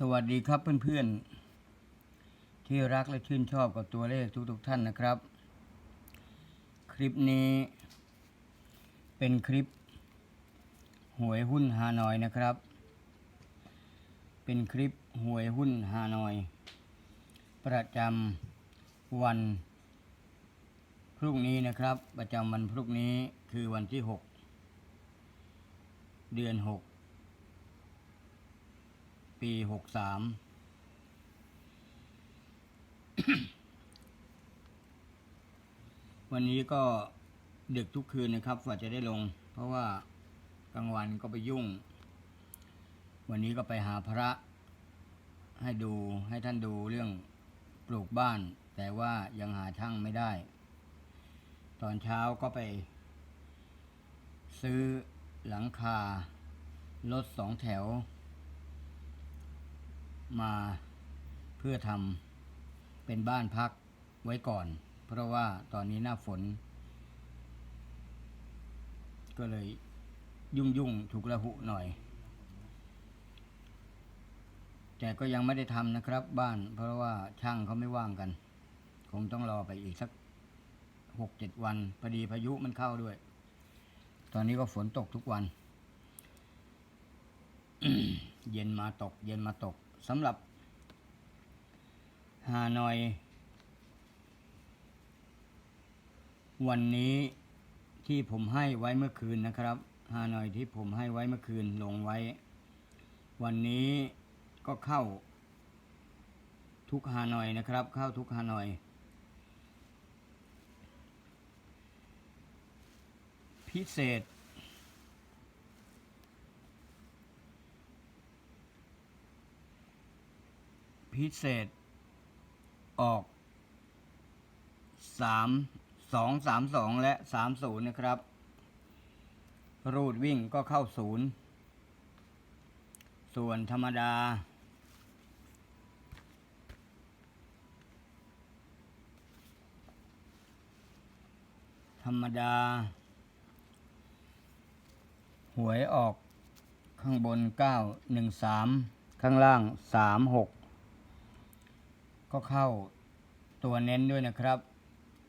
สวัสดีครับเพื่อนๆ ที่รักและชื่นชอบกับตัวเลขทุกๆท่านนะครับ คลิปนี้เป็นคลิป หวยหุ้นฮานอยนะครับ เป็นคลิปหวยหุ้นฮานอย ประจำวัน พรุ่งนี้นะครับ ประจำวันพรุ่งนี้คือวันที่ 6 เดือน 6 ปีหกสามวันนี้ก็ดึกทุกคืนนะครับกว่าจะได้ลง เพราะว่ากลางวันก็ไปยุ่ง วันนี้ก็ไปหาพระ ให้ดูให้ท่านดูเรื่องปลูกบ้าน แต่ว่ายังหาช่างไม่ได้ ตอนเช้าก็ไป ซื้อหลังคารถสองแถว มาเพื่อทำเป็นบ้านพักไว้ก่อน เพราะว่าตอนนี้หน้าฝน ก็เลยยุ่งยุ่งถูกระหุหน่อย แต่ก็ยังไม่ได้ทำนะครับบ้าน เพราะว่าช่างเขาไม่ว่างกัน คงต้องรอไปอีกสักหกเจ็ดวันพอดีพายุมันเข้าด้วย ตอนนี้ก็ฝนตกทุกวัน เย็นมาตก เย็นมาตก สำหรับฮานอย วันนี้ที่ผมให้ไว้เมื่อคืนนะครับฮานอยที่ผมให้ไว้เมื่อคืนลงไว้ วันนี้ก็เข้า ทุกฮานอยนะครับ เข้าทุกฮานอยพิเศษ พิเศษ ออกสามสองสามสองและสามศูนย์นะครับ รูดวิ่งก็เข้าศูนย์ส่วนธรรมดา ธรรมดา หวยออกข้างบนเก้าหนึ่งสามข้างล่างสามห ก็เข้าตัวเน้นด้วยนะครับ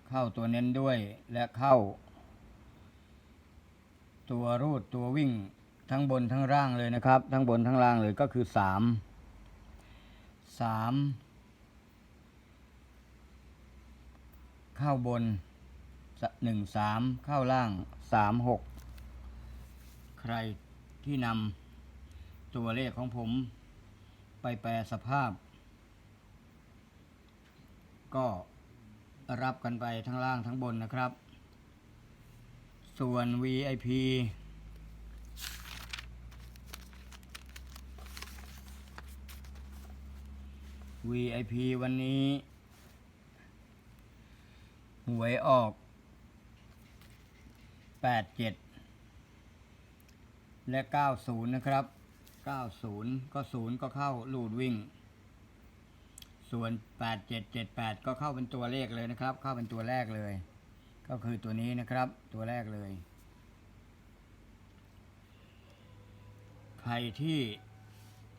เข้าตัวเน้นด้วยและเข้า ตัวรูดตัววิ่งทั้งบนทั้งล่างเลยนะครับ ทั้งบนทั้งล่างเลยก็คือสามสามเข้าบนหนึ่งสามเข้าล่างสามหกใครที่นำตัวเลขของผมไปแปลสภาพ ก็รับกันไปทั้งล่างทั้งบนนะครับ ส่วน VIP VIP วันนี้ หวยออก 87 และ 90 นะครับ 90 ก็ 0 ก็เข้าลูดวิ่ง ส่วน 8778 ก็เข้าเป็นตัวเลขเลยนะครับ เข้าเป็นตัวแรกเลย ก็คือตัวนี้นะครับ ตัวแรกเลย ใครที่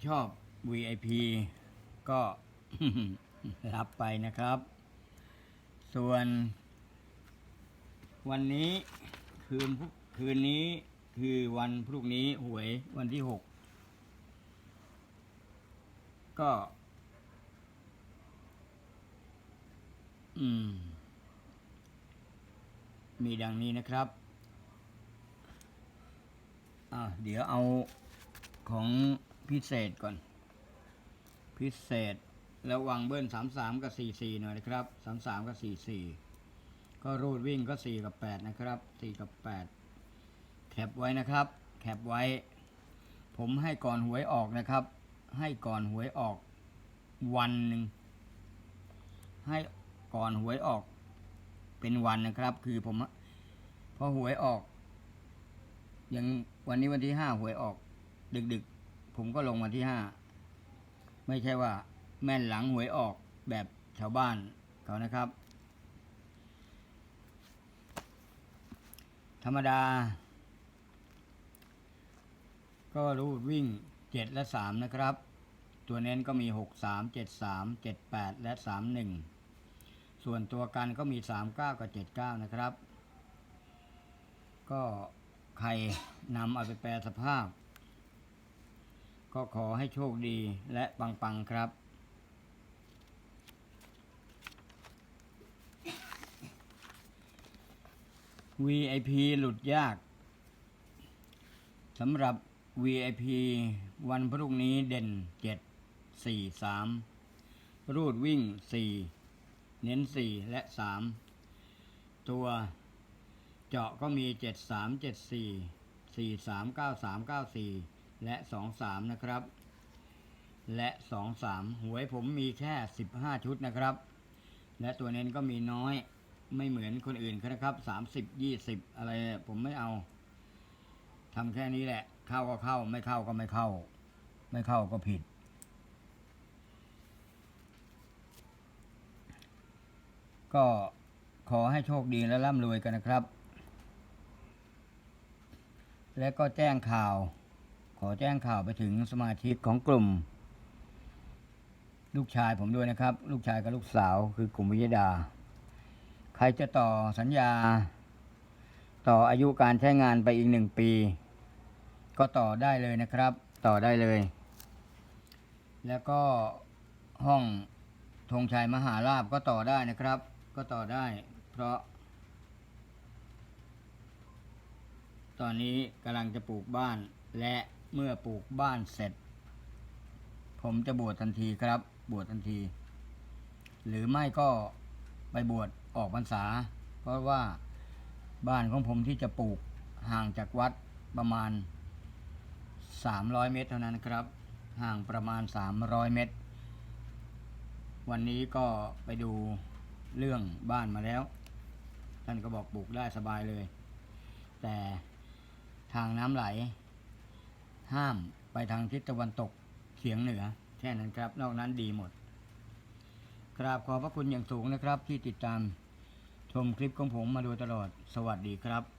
ชอบ VIP ก็รับไปนะครับ ส่วน วันนี้คืนพรุ่งคืนนี้คือวันพรุ่งนี้หวยวันที่หกก็ อืม มีดังนี้นะครับอ่าเดี๋ยวเอาของพิเศษก่อน พิเศษแล้ววางเบิ้ลสามสามกับสี่สี่หน่อยนะครับสามสามกับสี่สี่ก็รูดวิ่งก็สี่กับแปดนะครับสี่กับแปดแคปไว้นะครับ แคปไว้ ผมให้ก่อนหวยออกนะครับ ให้ก่อนหวยออกวันหนึ่งให้ ก่อนหวยออกเป็นวันนะครับ คือผมพอหวยออก อย่างวันนี้วันที่ห้าหวยออก ดึกๆ ผมก็ลงวันที่ห้าไม่ใช่ว่า แม่นหลังหวยออกแบบชาวบ้านเขานะครับ ธรรมดา ก็รูดวิ่งเจ็ดและสามนะครับ ตัวเน้นก็มีหกสามเจ็ดสามเจ็ดแปดและสามหนึ่ง ส่วนตัวกันก็มีสามเก้ากับเจ็ดเก้านะครับ ก็ใครนำเอาไปแปลสภาพ ก็ขอให้โชคดีและปัง ๆ ครับ VIP หลุดยากสำหรับ VIP วันพรุ่งนี้เด่น 7 4 3 รูดวิ่ง 4 เน้น 4 และ 3 ตัวเจาะก็มี 7 3 7 4 4 3 9 3 9 4 และ 2 3 นะครับ และ 2 3 หวยผมมีแค่ 15 ชุดนะครับ และตัวเน้นก็มีน้อยไม่เหมือนคนอื่นนะครับ 30 20 อะไรผมไม่เอาทำแค่นี้แหละ เข้าก็เข้า ไม่เข้าก็ไม่เข้า ไม่เข้าก็ผิด ก็ขอให้โชคดีและร่ำรวยกันนะครับ และก็แจ้งข่าว ขอแจ้งข่าวไปถึงสมาชิกของกลุ่ม ลูกชายผมด้วยนะครับ ลูกชายกับลูกสาวคือกลุ่มวิยดา ใครจะต่อสัญญา ต่ออายุการใช้งานไปอีกหนึ่งปี ก็ต่อได้เลยนะครับ ต่อได้เลย แล้วก็ห้องธงชัยมหาราบก็ต่อได้นะครับ ก็ต่อได้ เพราะ ตอนนี้กำลังจะปลูกบ้าน และเมื่อปลูกบ้านเสร็จ ผมจะบวชทันทีครับ บวชทันที หรือไม่ก็ไปบวชออกพรรษา เพราะว่าบ้านของผมที่จะปลูกห่างจากวัดประมาณ 300 เมตรเท่านั้นครับ ห่างประมาณ 300 เมตร วันนี้ก็ไปดู เรื่องบ้านมาแล้วท่านก็บอกปลูกได้สบายเลย แต่ทางน้ำไหล ห้ามไปทางทิศตะวันตกเฉียงเหนือแค่นั้นครับ นอกนั้นดีหมด กราบขอบพระคุณอย่างสูงนะครับ ที่ติดตามชมคลิปของผมมาโดยตลอด สวัสดีครับ